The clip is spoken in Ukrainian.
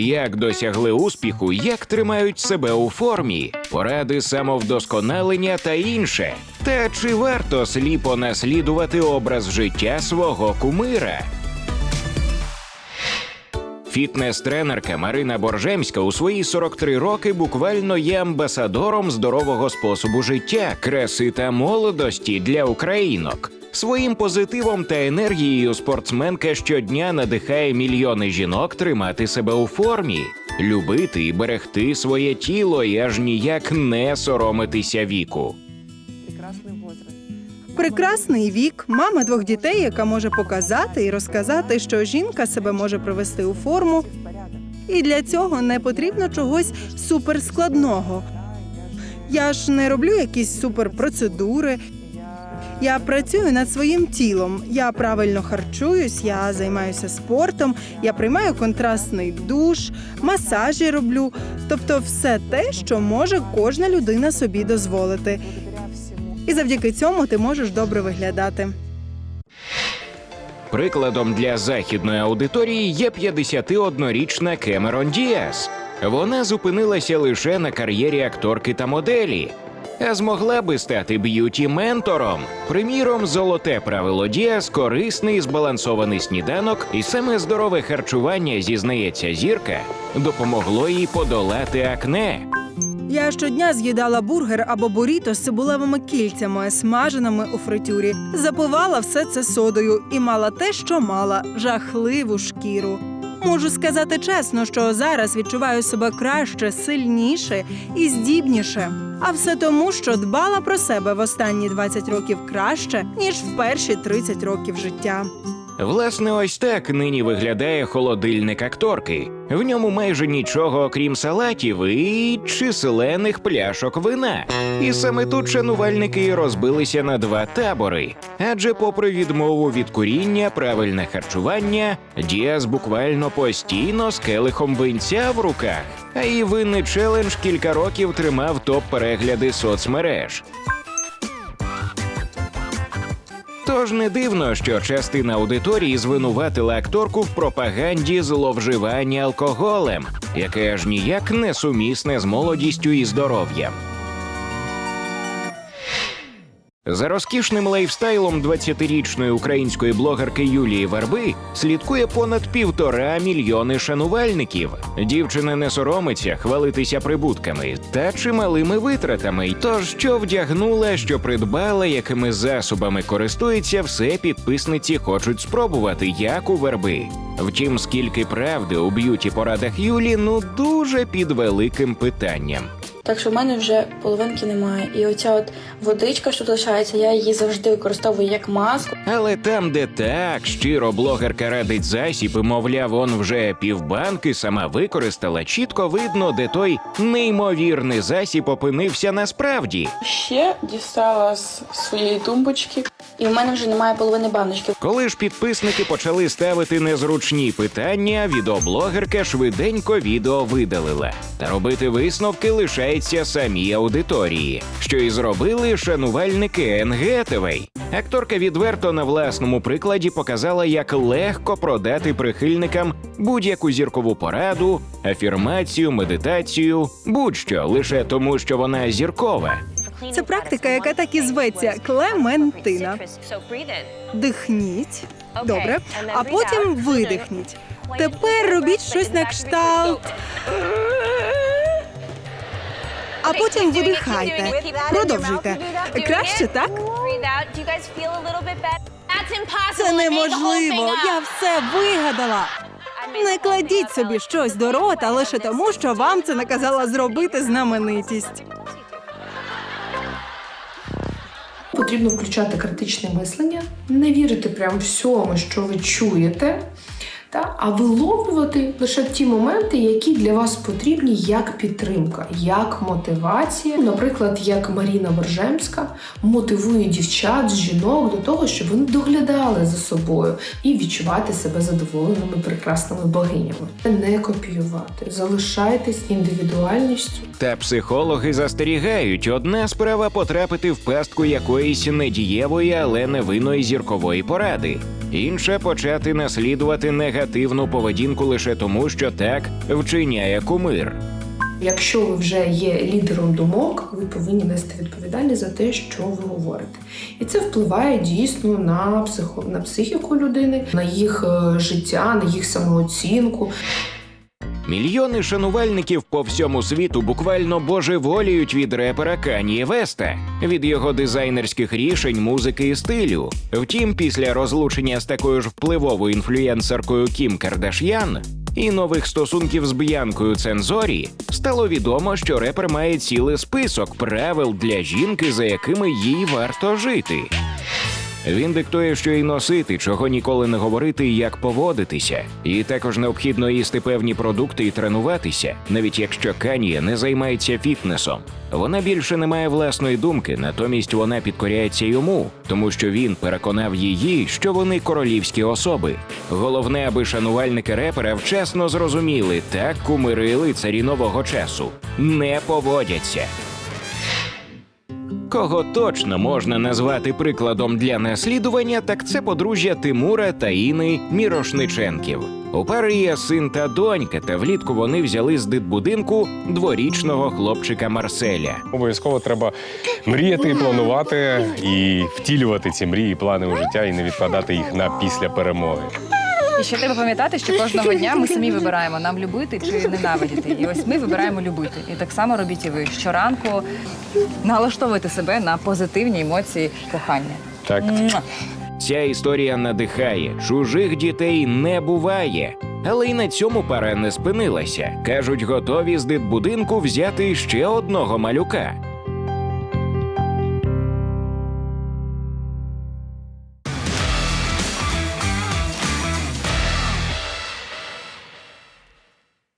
як досягли успіху, як тримають себе у формі, поради самовдосконалення та інше. Та чи варто сліпо наслідувати образ життя свого кумира? Фітнес-тренерка Марина Боржемська у свої 43 роки буквально є амбасадором здорового способу життя, краси та молодості для українок. Своїм позитивом та енергією спортсменка щодня надихає мільйони жінок тримати себе у формі, любити і берегти своє тіло і аж ніяк не соромитися віку. Прекрасний вік, мама двох дітей, яка може показати і розказати, що жінка себе може привести у форму, і для цього не потрібно чогось суперскладного. Я ж не роблю якісь суперпроцедури. Я працюю над своїм тілом. Я правильно харчуюсь, я займаюся спортом, я приймаю контрастний душ, масажі роблю. Тобто, все те, що може кожна людина собі дозволити. І завдяки цьому ти можеш добре виглядати. Прикладом для західної аудиторії є 51-річна Кемерон Діас. Вона зупинилася лише на кар'єрі акторки та моделі, змогла би стати б'юті-ментором. Приміром, золоте правило Діас корисний збалансований сніданок, і саме здорове харчування, зізнається зірка, допомогло їй подолати акне. Я щодня з'їдала бургер або буріто з цибулевими кільцями, смаженими у фритюрі. Запивала все це содою і мала те, що мала жахливу шкіру. Можу сказати чесно, що зараз відчуваю себе краще, сильніше і здібніше. А все тому, що дбала про себе в останні 20 років краще, ніж в перші 30 років життя. Власне, ось так нині виглядає холодильник акторки. В ньому майже нічого, окрім салатів і численних пляшок вина. І саме тут шанувальники розбилися на два табори. Адже, попри відмову від куріння, правильне харчування, Діас буквально постійно з келихом винця в руках. А її винний челендж кілька років тримав топ перегляди соцмереж. Тож не дивно, що частина аудиторії звинуватила акторку в пропаганді зловживання алкоголем, яке аж ніяк не сумісне з молодістю і здоров'ям. За розкішним лайфстайлом 20-річної української блогерки Юлії Верби слідкує понад півтора мільйони шанувальників. Дівчина не соромиться хвалитися прибутками та чималими витратами. Тож що вдягнула, що придбала, якими засобами користується, все підписниці хочуть спробувати, як у верби. Втім, скільки правди у б'юті порадах Юлі, ну дуже під великим питанням. Так що в мене вже половинки немає. І оця от водичка, що залишається, я її завжди використовую як маску. Але там, де так щиро блогерка радить засіб, і, мовляв, он вже півбанки сама використала, чітко видно, де той неймовірний засіб опинився насправді. Ще дістала з своєї тумбочки, і в мене вже немає половини баночки. Коли ж підписники почали ставити незручні питання, відеоблогерка швиденько відео видалила. Та робити висновки лишається самій аудиторії, що і зробили шанувальники Енгетевей. Акторка відверто на власному прикладі показала, як легко продати прихильникам будь-яку зіркову пораду, афірмацію, медитацію, будь-що лише тому, що вона зіркова. Це практика, яка так і зветься Клементина. Дихніть. Добре. А потім видихніть. Тепер робіть щось на кшталт. А потім видихайте. Продовжуйте. Краще так? Це неможливо. Я все вигадала. Не кладіть собі щось до рота лише тому, що вам це наказала зробити знаменитість. Потрібно включати критичне мислення, не вірити прям всьому, що ви чуєте, та, а виловлювати лише ті моменти, які для вас потрібні як підтримка, як мотивація. Наприклад, як Маріна Боржемська мотивує дівчат, жінок до того, щоб вони доглядали за собою і відчувати себе задоволеними прекрасними богинями. Не копіювати, залишайтесь індивідуальністю. Та психологи застерігають, одна справа потрапити в пастку якоїсь недієвої, але невинної зіркової поради. Інша почати наслідувати негативну поведінку лише тому, що так вчиняє кумир. Якщо ви вже є лідером думок, ви повинні нести відповідальність за те, що ви говорите. І це впливає дійсно на психо, на психіку людини, на їх е, життя, на їх самооцінку. Мільйони шанувальників по всьому світу буквально божеволіють від репера Каніє Веста, від його дизайнерських рішень, музики і стилю. Втім, після розлучення з такою ж впливовою інфлюєнсеркою Кім Кардаш'ян і нових стосунків з Б'янкою Цензорі стало відомо, що репер має цілий список правил для жінки, за якими їй варто жити. Він диктує, що й носити, чого ніколи не говорити, і як поводитися. І також необхідно їсти певні продукти і тренуватися, навіть якщо Канія не займається фітнесом. Вона більше не має власної думки, натомість вона підкоряється йому, тому що він переконав її, що вони королівські особи. Головне, аби шанувальники репера вчасно зрозуміли, так кумири лицарі нового часу не поводяться. Кого точно можна назвати прикладом для наслідування, так це подружжя Тимура та Іни Мірошниченків. У пари є син та донька, та влітку вони взяли з дитбудинку дворічного хлопчика Марселя. Обов'язково треба мріяти і планувати, і втілювати ці мрії, і плани у життя, і не відкладати їх на після перемоги. І ще треба пам'ятати, що кожного дня ми самі вибираємо нам любити чи ненавидіти. І ось ми вибираємо любити. І так само робіть і ви щоранку налаштовуйте себе на позитивні емоції кохання. Так. Ця історія надихає. Чужих дітей не буває. Але й на цьому пара не спинилася. Кажуть, готові з дитбудинку взяти ще одного малюка.